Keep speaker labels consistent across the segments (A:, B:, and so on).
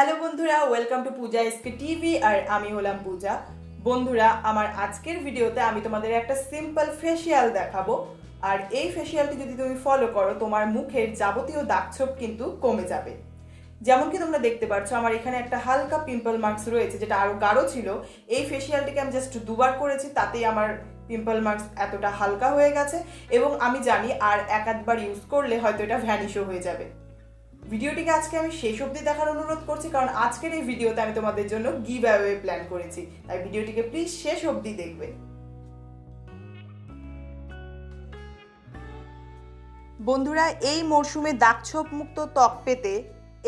A: Hello বন্ধুরা welcome to Puja SK TV আর আমি হলাম পূজা। বন্ধুরা, আমার আজকের ভিডিওতে আমি তোমাদের একটা সিম্পল ফেসিয়াল দেখাবো। আর এই ফেসিয়ালটি যদি তুমি ফলো করো, তোমার মুখের যাবতীয় দাগছোপ কিন্তু কমে যাবে। যেমন কি তোমরা দেখতে পাচ্ছ আমার এখানে একটা হালকা পিম্পল মার্কস রয়েছে, যেটা আরও গাঢ় ছিল। এই ফেসিয়ালটিকে আমি জাস্ট দুবার করেছি, তাতেই আমার পিম্পল মার্কস এতটা হালকা হয়ে গেছে। এবং আমি জানি আর এক আধবার ইউজ করলে হয়তো এটা ভ্যানিশও হয়ে যাবে। ভিডিওটিকে আজকে আমি শেষ অবধি দেখার অনুরোধ করছি, কারণ আজকের এই ভিডিওতে আমি তোমাদের জন্য গিভ অ্যাওয়ে প্ল্যান করেছি। তাই ভিডিওটিকে প্লিজ শেষ অবধি দেখবে। বন্ধুরা, এই মরশুমে দাগছোপ মুক্ত ত্বক পেতে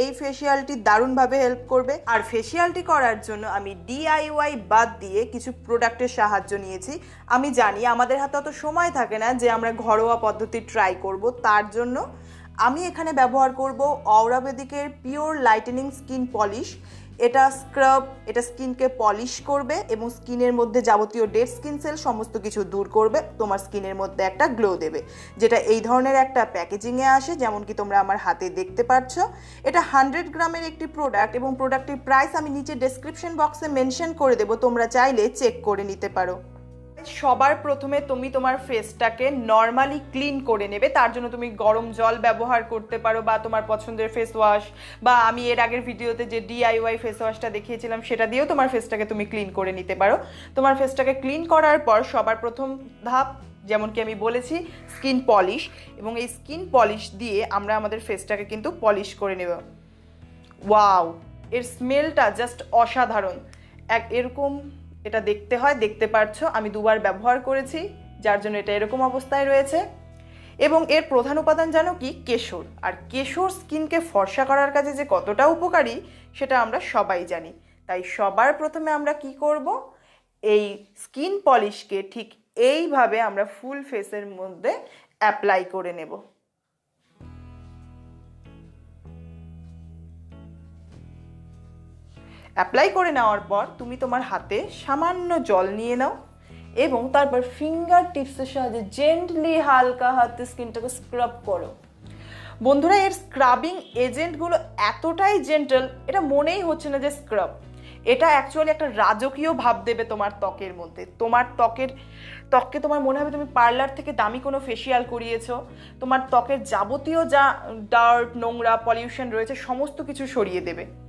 A: এই ফেসিয়ালটি দারুণভাবে হেল্প করবে। আর ফেসিয়ালটি করার জন্য আমি ডিআইওয়াই বাদ দিয়ে কিছু প্রোডাক্টের সাহায্য নিয়েছি। আমি জানি আমাদের হাতে অত সময় থাকে না যে আমরা ঘরোয়া পদ্ধতি ট্রাই করব, তার জন্য আমি এখানে ব্যবহার করব অরাবেদিকের পিওর লাইটেনিং স্কিন পলিশ। এটা স্ক্রাব, এটা স্কিনকে পলিশ করবে এবং স্কিনের মধ্যে যাবতীয় ডেড স্কিন সেল সমস্ত কিছু দূর করবে, তোমার স্কিনের মধ্যে একটা গ্লো দেবে। যেটা এই ধরনের একটা প্যাকেজিংয়ে আসে, যেমন কি তোমরা আমার হাতে দেখতে পাচ্ছ এটা হান্ড্রেড গ্রামের একটি প্রোডাক্ট এবং প্রোডাক্টের প্রাইস আমি নিচে ডেসক্রিপশন বক্সে মেনশন করে দেবো, তোমরা চাইলে চেক করে নিতে পারো। সবার প্রথমে তুমি তোমার ফেসটাকে নর্মালি ক্লিন করে নেবে। তার জন্য তুমি গরম জল ব্যবহার করতে পারো বা তোমার পছন্দের ফেস ওয়াশ বা আমি এর আগের ভিডিওতে যে ডিআইওয়াই ফেস ওয়াশটা দেখিয়েছিলাম, সেটা দিয়েও তোমার ফেসটাকে তুমি ক্লিন করে নিতে পারো। তোমার ফেসটাকে ক্লিন করার পর সবার প্রথম ধাপ, যেমন কি আমি বলেছি স্কিন পলিশ এবং এই স্কিন পলিশ দিয়ে আমরা আমাদের ফেসটাকে কিন্তু পলিশ করে নেব। ওয়াও এর স্মেলটা জাস্ট অসাধারণ। এক এরকম এটা দেখতে হয়, দেখতে পারছ, আমি দুবার ব্যবহার করেছি, যার জন্য এটা এরকম অবস্থায় রয়েছে। এবং এর প্রধান উপাদান জানো কি? কেশর। আর কেশর স্কিনকে ফর্সা করার কাজে যে কতটা উপকারী, সেটা আমরা সবাই জানি। তাই সবার প্রথমে আমরা কি করব? এই স্কিন পলিশকে ঠিক এইভাবে আমরা ফুল ফেসের মধ্যে অ্যাপ্লাই করে নেব। অ্যাপ্লাই করে নেওয়ার পর তুমি তোমার হাতে সামান্য জল নিয়ে নাও এবং তারপর ফিঙ্গার টিপসের সাহায্যে জেন্টলি হালকা হাতে স্কিনটাকে স্ক্রাব করো। বন্ধুরা, এর স্ক্রাবিং এজেন্টগুলো এতটাই জেন্টল এটা মনেই হচ্ছে না যে স্ক্রাব এটা অ্যাকচুয়ালি একটা রাজকীয় ভাব দেবে তোমার ত্বকের মধ্যে। তোমার ত্বকের, ত্বককে তোমার মনে হবে তুমি পার্লার থেকে দামি কোনো ফেসিয়াল করিয়েছো। তোমার ত্বকের যাবতীয় যা ডার্ট নোংরা পলিউশন রয়েছে, সমস্ত কিছু সরিয়ে দেবে।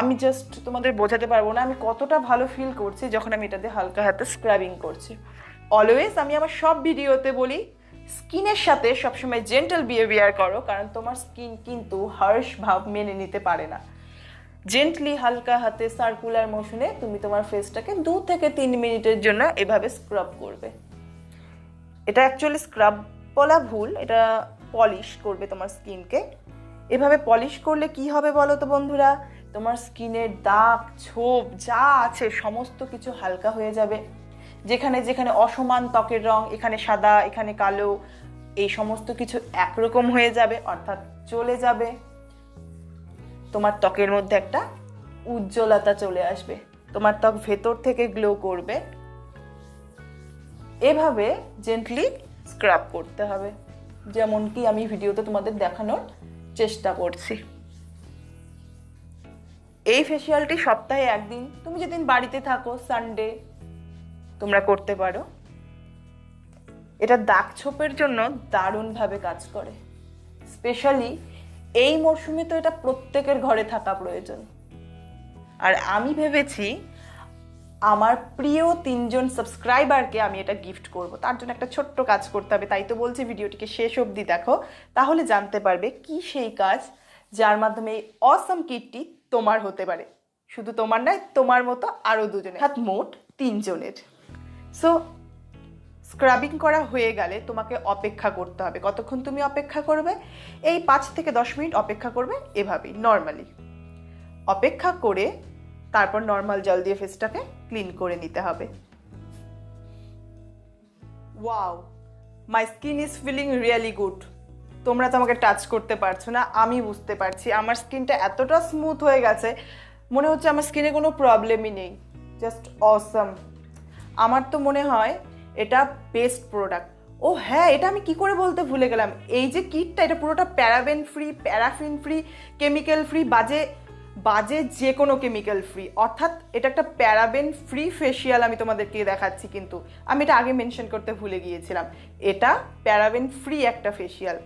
A: আমি জাস্ট তোমাদের বোঝাতে পারব না, আমি কতটা ভালো ফিল করছি যখন আমি এটাতে হালকা হাতে স্ক্রাবিং করছি। অলওয়েজ আমি আমার সব ভিডিওতে বলি স্কিনের সাথে সবসময় জেন্টাল বিহেভিয়ার করো, কারণ তোমার স্কিন কিন্তু হার্শ ভাব মেনে নিতে পারে না। জেন্টলি হালকা হাতে সার্কুলার মোশনে তুমি তোমার ফেসটাকে দু থেকে তিন মিনিটের জন্য এভাবে স্ক্রাব করবে। এটা অ্যাকচুয়ালি স্ক্রাব বলা ভুল, এটা পলিশ করবে তোমার স্কিনকে এভাবে পলিশ করলে কি হবে বলো তো বন্ধুরা? তোমার স্কিনের দাগ, ছোপ, যা আছে, সমস্ত কিছু হালকা হয়ে যাবে। যেখানে যেখানে অসমান ত্বকের রং, এখানে সাদা, এখানে কালো, এই সমস্ত কিছু একরকম হয়ে যাবে, অর্থাৎ চলে যাবে। তোমার ত্বকের মধ্যে একটা উজ্জ্বলতা চলে আসবে। তোমার ত্বক ভেতর থেকে গ্লো করবে। এভাবে জেন্টলি স্ক্রাব করতে হবে। যেমন কি আমি ভিডিওতে তোমাদের দেখানোর চেষ্টা করছি। এই ফেসিয়ালটি সপ্তাহে একদিন। তুমি যেদিন বাড়িতে থাকো সানডে তোমরা করতে পারো। এটা দাগ ছোপের জন্য দারুণভাবে কাজ করে। স্পেশালি এই মরশুমে তো এটা প্রত্যেকের ঘরে থাকা প্রয়োজন। আর আমি ভেবেছি, আমার প্রিয় তিনজন সাবস্ক্রাইবারকে আমি এটা গিফট করব। তার জন্য একটা ছোট্ট কাজ করতে হবে। তাই তো বলছি, ভিডিওটিকে শেষ অবধি দেখো। তাহলে জানতে পারবে কি সেই কাজ যার মাধ্যমে এই অসম কিটটি তোমার হতে পারে। শুধু তোমার নয়, তোমার মতো আরও দুজনের। অর্থাৎ মোট তিনজনের। সো স্ক্রাবিং করা হয়ে গেলে তোমাকে অপেক্ষা করতে হবে। কতক্ষণ তুমি অপেক্ষা করবে? এই পাঁচ থেকে দশ মিনিট অপেক্ষা করবে এভাবেই নর্মালি অপেক্ষা করে তারপর নর্মাল জল দিয়ে ফেসটাকে ক্লিন করে নিতে হবে। Wow my skin is feeling really good তোমরা তো আমাকে টাচ করতে পারছ না, আমি বুঝতে পারছি। আমার স্কিনটা এতটা স্মুথ হয়ে গেছে, মনে হচ্ছে আমার স্কিনে কোনো প্রবলেমই নেই। জাস্ট অসম আমার তো মনে হয় এটা বেস্ট প্রোডাক্ট ও হ্যাঁ এটা আমি কি করে বলতে ভুলে গেলাম। এই যে কিটটা এটা পুরোটা paraben free paraffin free chemical free বাজে বাজে যে কোনো কেমিক্যাল ফ্রি অর্থাৎ এটা একটা প্যারাবেন ফ্রি ফেসিয়াল আমি তোমাদেরকে দেখাচ্ছি কিন্তু। আমি এটা আগে মেনশন করতে ভুলে গিয়েছিলাম। এটা প্যারাবেন ফ্রি একটা ফেসিয়াল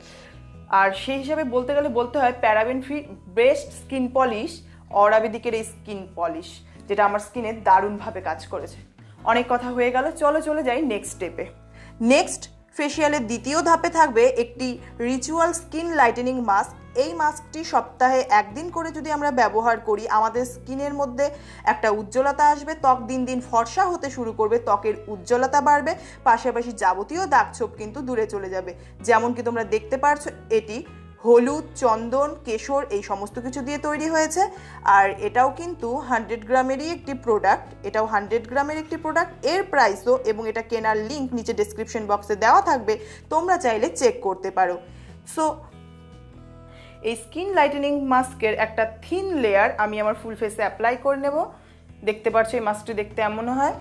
A: আর সেই হিসাবে বলতে গেলে বলতে হয় paraben free best skin polish, অরাবেদিকের এই স্কিন পলিশ, যেটা আমার স্কিনে দারুণভাবে কাজ করেছে। অনেক কথা হয়ে গেল, চলো চলে যাই নেক্সট স্টেপে নেক্সট ফেসিয়ালের দ্বিতীয় ধাপে থাকবে একটি রিচুয়াল স্কিন লাইটেনিং মাস্ক এই মাস্কটি সপ্তাহে একদিন করে যদি আমরা ব্যবহার করি, আমাদের স্কিনের মধ্যে একটা উজ্জ্বলতা আসবে, ত্বক দিন দিন ফর্সা হতে শুরু করবে, ত্বকের উজ্জ্বলতা বাড়বে, পাশাপাশি যাবতীয় দাগছোপ কিন্তু দূরে চলে যাবে। যেমন কি তোমরা দেখতে পারছ, এটি হলুদ, চন্দন, কেশর এই সমস্ত কিছু দিয়ে তৈরি হয়েছে। আর এটাও কিন্তু হান্ড্রেড গ্রামেরই একটি প্রোডাক্ট, এটাও হান্ড্রেড গ্রামের একটি প্রোডাক্ট। এর প্রাইসও এবং এটা কেনার লিঙ্ক নিচে ডিসক্রিপশন বক্সে দেওয়া থাকবে, তোমরা চাইলে চেক করতে পারো। সো এই স্কিন লাইটেনিং মাস্কের একটা থিন লেয়ার আমি আমার ফুল ফেসে অ্যাপ্লাই করে নেব। দেখতে পাচ্ছ এই মাস্কটি দেখতে এমন হয়।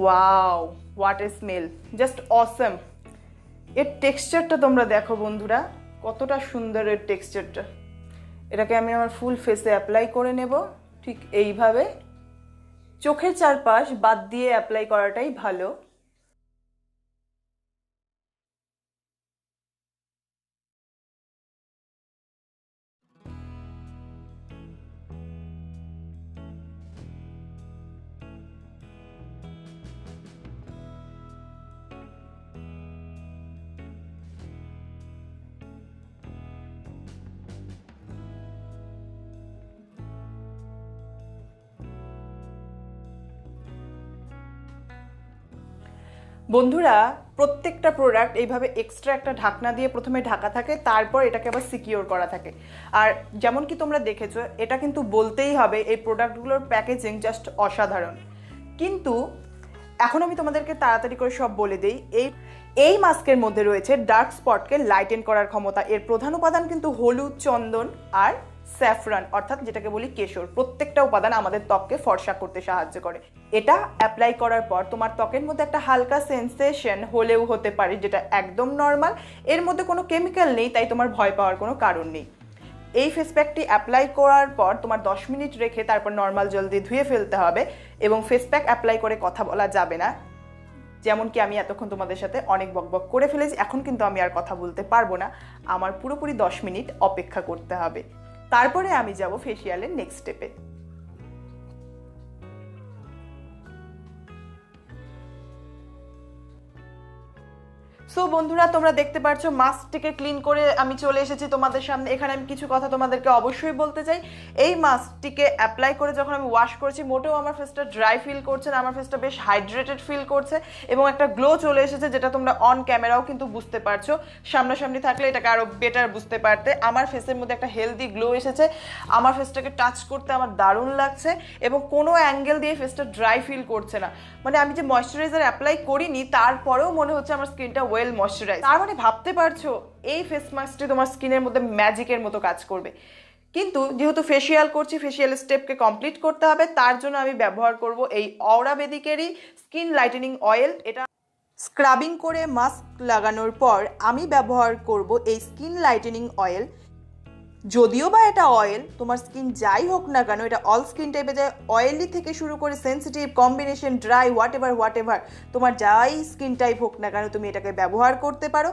A: Wow what a smell just awesome এর টেক্সচারটা তোমরা দেখো বন্ধুরা, কতটা সুন্দর এর টেক্সচারটা এটাকে আমি আমার ফুল ফেসে অ্যাপ্লাই করে নেব, ঠিক এইভাবে। চোখের চারপাশ বাদ দিয়ে অ্যাপ্লাই করাটাই ভালো। বন্ধুরা, প্রত্যেকটা প্রোডাক্ট এইভাবে এক্সট্রা একটা ঢাকনা দিয়ে প্রথমে ঢাকা থাকে, তারপর এটাকে আবার সিকিওর করা থাকে। আর যেমন কি তোমরা দেখেছ, এটা কিন্তু বলতেই হবে এই প্রোডাক্টগুলোর প্যাকেজিং জাস্ট অসাধারণ। কিন্তু এখন আমি তোমাদেরকে তাড়াতাড়ি করে সব বলে দিই, এই এই মাস্কের মধ্যে রয়েছে ডার্ক স্পটকে লাইটেন করার ক্ষমতা। এর প্রধান উপাদান কিন্তু হলুদ চন্দন আর স্যাফরান, অর্থাৎ যেটাকে বলি কেশর, প্রত্যেকটা উপাদান আমাদের ত্বককে ফর্সা করতে সাহায্য করে। এটা অ্যাপ্লাই করার পর তোমার ত্বকের মধ্যে একটা হালকা সেন্সেশন হলেও হতে পারে, যেটা একদম নর্মাল এর মধ্যে কোনো কেমিক্যাল নেই, তাই তোমার ভয় পাওয়ার কোনো কারণ নেই। এই ফেস প্যাকটি অ্যাপ্লাই করার পর তোমার দশ মিনিট রেখে তারপর নর্মাল জল দিয়ে ধুয়ে ফেলতে হবে এবং ফেস প্যাক অ্যাপ্লাই করে কথা বলা যাবে না। যেমন কি আমি এতক্ষণ তোমাদের সাথে অনেক বকবক করে ফেলেছি, এখন কিন্তু আমি আর কথা বলতে পারব না। আমার পুরোপুরি দশ মিনিট অপেক্ষা করতে হবে। তারপরে আমি যাব ফেসিয়ালের নেক্সট স্টেপে সো বন্ধুরা, তোমরা দেখতে পাচ্ছ মাস্কটিকে ক্লিন করে আমি চলে এসেছি তোমাদের সামনে। এখানে আমি কিছু কথা তোমাদেরকে অবশ্যই বলতে চাই। এই মাস্কটিকে অ্যাপ্লাই করে যখন আমি ওয়াশ করেছি, মোটেও আমার ফেসটা ড্রাই ফিল করছে না, আমার ফেসটা বেশ হাইড্রেটেড ফিল করছে এবং একটা গ্লো চলে এসেছে যেটা তোমরা অন ক্যামেরাও কিন্তু বুঝতে পারছ। সামনাসামনি থাকলে এটাকে আরও বেটার বুঝতে পারতে। আমার ফেসের মধ্যে একটা হেলদি গ্লো এসেছে। আমার ফেসটাকে টাচ করতে আমার দারুণ লাগছে এবং কোনো অ্যাঙ্গেল দিয়ে ফেসটা ড্রাই ফিল করছে না। মানে আমি যে ময়শ্চারাইজার অ্যাপ্লাই করিনি, তারপরেও মনে হচ্ছে আমার স্কিনটা ওয়েল ময়শ্চারাইজ তার মানে ভাবতে পারছ, এই ফেস মাস্কটি তোমার স্কিনের মধ্যে ম্যাজিকের মতো কাজ করবে। কিন্তু যেহেতু ফেসিয়াল করছি ফেসিয়াল স্টেপকে কমপ্লিট করতে হবে, তার জন্য আমি ব্যবহার করব এই অওরা বেদিকেরই স্কিন লাইটেনিং অয়েল এটা স্ক্রাবিং করে মাস্ক লাগানোর পর আমি ব্যবহার করব এই স্কিন লাইটেনিং অয়েল যদিও বা এটা অয়েল তোমার স্কিন যাই হোক না কেন, এটা অল স্কিন টাইপে যায় অয়েলি থেকে শুরু করে sensitive combination dry whatever whatever তোমার যাই স্কিন টাইপ হোক না কেন, তুমি এটাকে ব্যবহার করতে পারো।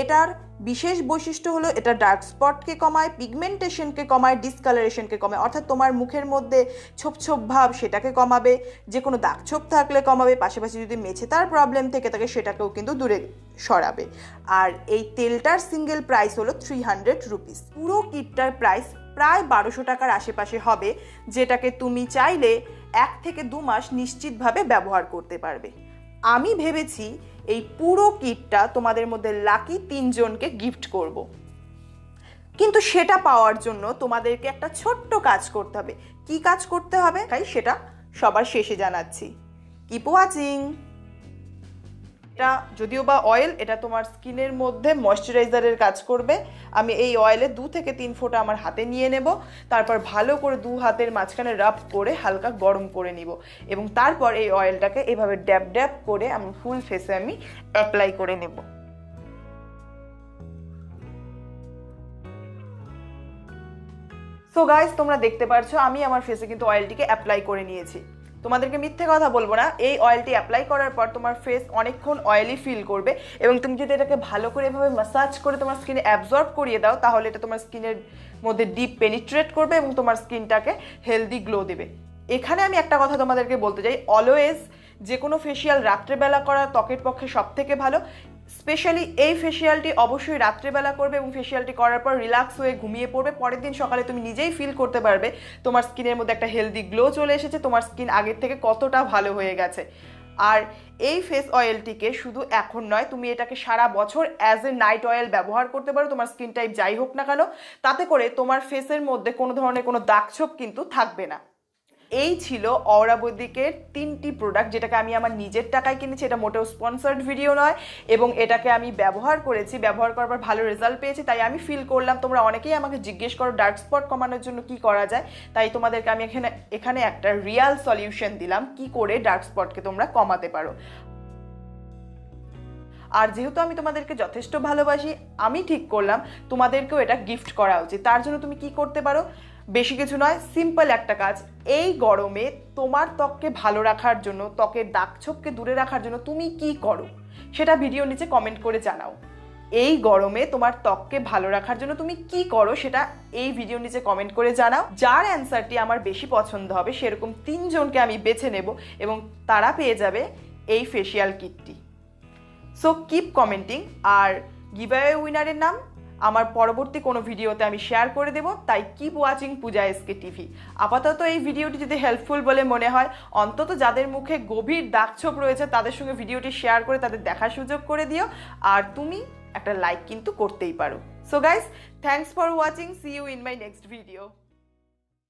A: এটার বিশেষ বৈশিষ্ট্য হলো এটা ডার্ক স্পটকে কমায় পিগমেন্টেশনকে কমায় ডিসকালারেশনকে কমায়। অর্থাৎ তোমার মুখের মধ্যে ছোপ ছোপ ভাব সেটাকে কমাবে যে কোনো দাগ ছোপ থাকলে কমাবে, পাশাপাশি যদি মেছে তার প্রবলেম থেকে থাকে সেটাকেও কিন্তু দূরে সরাবে। আর এই তেলটার সিঙ্গেল প্রাইস হলো থ্রি হান্ড্রেড রুপিস পুরো কিটটার প্রাইস প্রায় বারোশো টাকার আশেপাশে হবে, যেটাকে তুমি চাইলে এক থেকে দু মাস নিশ্চিতভাবে ব্যবহার করতে পারবে। আমি ভেবেছি এই পুরো কিটটা তোমাদের মধ্যে লাকি তিনজনকে গিফট করব। কিন্তু সেটা পাওয়ার জন্য তোমাদেরকে একটা ছোট্ট কাজ করতে হবে। কি কাজ করতে হবে? তাই সেটা সবার শেষে জানাচ্ছি। কিপ ওয়াচিং এটা যদিও বা অয়েল এটা তোমার স্কিনের মধ্যে ময়শ্চারাইজারের কাজ করবে। আমি এই অয়েলে দু থেকে তিন ফোঁটা আমার হাতে নিয়ে নেব। তারপর ভালো করে দু হাতের মাঝখানে রাব করে হালকা গরম করে নিব। এবং তারপর এই অয়েলটাকে এভাবে ড্যাব ড্যাব করে আমি ফুল ফেসে আমি অ্যাপ্লাই করে নেব। সো গাইস তোমরা দেখতে পারছ, আমি আমার ফেসে কিন্তু অয়েলটিকে অ্যাপ্লাই করে নিয়েছি। তোমাদেরকে মিথ্যে কথা বলব না। এই অয়েলটি অ্যাপ্লাই করার পর তোমার ফেস অনেকক্ষণ অয়েলি ফিল করবে এবং তুমি যদি এটাকে ভালো করে এভাবে ম্যাসাজ করে তোমার স্কিনে অ্যাবজর্ব করিয়ে দাও, তাহলে এটা তোমার স্কিনের মধ্যে ডিপ পেনিট্রেট করবে এবং তোমার স্কিনটাকে হেলদি গ্লো দেবে। এখানে আমি একটা কথা তোমাদেরকে বলতে চাই। অলওয়েজ যে কোনো ফেসিয়াল রাত্রেবেলা করা ত্বকের পক্ষে সব থেকে ভালো। স্পেশালি এই ফেসিয়ালটি অবশ্যই রাত্রেবেলা করবে এবং ফেসিয়ালটি করার পর রিল্যাক্স হয়ে ঘুমিয়ে পড়বে। পরের দিন সকালে তুমি নিজেই ফিল করতে পারবে তোমার স্কিনের মধ্যে একটা হেলদি গ্লো চলে এসেছে, তোমার স্কিন আগের থেকে কতটা ভালো হয়ে গেছে। আর এই ফেস অয়েলটিকে শুধু এখন নয়, তুমি এটাকে সারা বছর অ্যাজ এ নাইট অয়েল ব্যবহার করতে পারো, তোমার স্কিন টাইপ যাই হোক না কেন, তাতে করে তোমার ফেসের মধ্যে কোনো ধরনের কোনো দাগছোপ কিন্তু থাকবে না। এই ছিল অরা বৈদিকের তিনটি প্রোডাক্ট যেটাকে আমি আমার নিজের টাকায় কিনেছি। এটা মোটেও স্পন্সার্ড ভিডিও নয় এবং এটাকে আমি ব্যবহার করেছি। ব্যবহার করার পর ভালো রেজাল্ট পেয়েছি, তাই আমি ফিল করলাম, তোমরা অনেকেই আমাকে জিজ্ঞেস করো ডার্ক স্পট কমানোর জন্য কি করা যায়। তাই তোমাদেরকে আমি এখানে এখানে একটা রিয়াল সলিউশন দিলাম, কি করে ডার্ক স্পটকে তোমরা কমাতে পারো। আর যেহেতু আমি তোমাদেরকে যথেষ্ট ভালোবাসি, আমি ঠিক করলাম, তোমাদেরকেও এটা গিফট করা উচিত। তার জন্য তুমি কি করতে পারো? বেশি কিছু নয় সিম্পল একটা কাজ। এই গরমে তোমার ত্বককে ভালো রাখার জন্য, ত্বকের দাগছোপকে দূরে রাখার জন্য তুমি কি করো? সেটা ভিডিও নিচে কমেন্ট করে জানাও। এই গরমে তোমার ত্বককে ভালো রাখার জন্য তুমি কি করো সেটা এই ভিডিও নিচে কমেন্ট করে জানাও। যার অ্যান্সারটি আমার বেশি পছন্দ হবে, সেরকম তিনজনকে আমি বেছে নেব এবং তারা পেয়ে যাবে এই ফেসিয়াল কিটটি সো কিপ কমেন্টিং আর গিভঅ্যাওয়ে উইনারের নাম আমার পরবর্তী কোনো ভিডিওতে আমি শেয়ার করে দেব, তাই keep watching Puja SK TV আপাতত এই ভিডিওটি যদি হেল্পফুল বলে মনে হয়, অন্তত যাদের মুখে গভীর দাগছোপ রয়েছে, তাদের সঙ্গে ভিডিওটি শেয়ার করে তাদের দেখার সুযোগ করে দিও, আর তুমি একটা লাইক কিন্তু করতেই পারো। So guys thanks for watching see you in my next video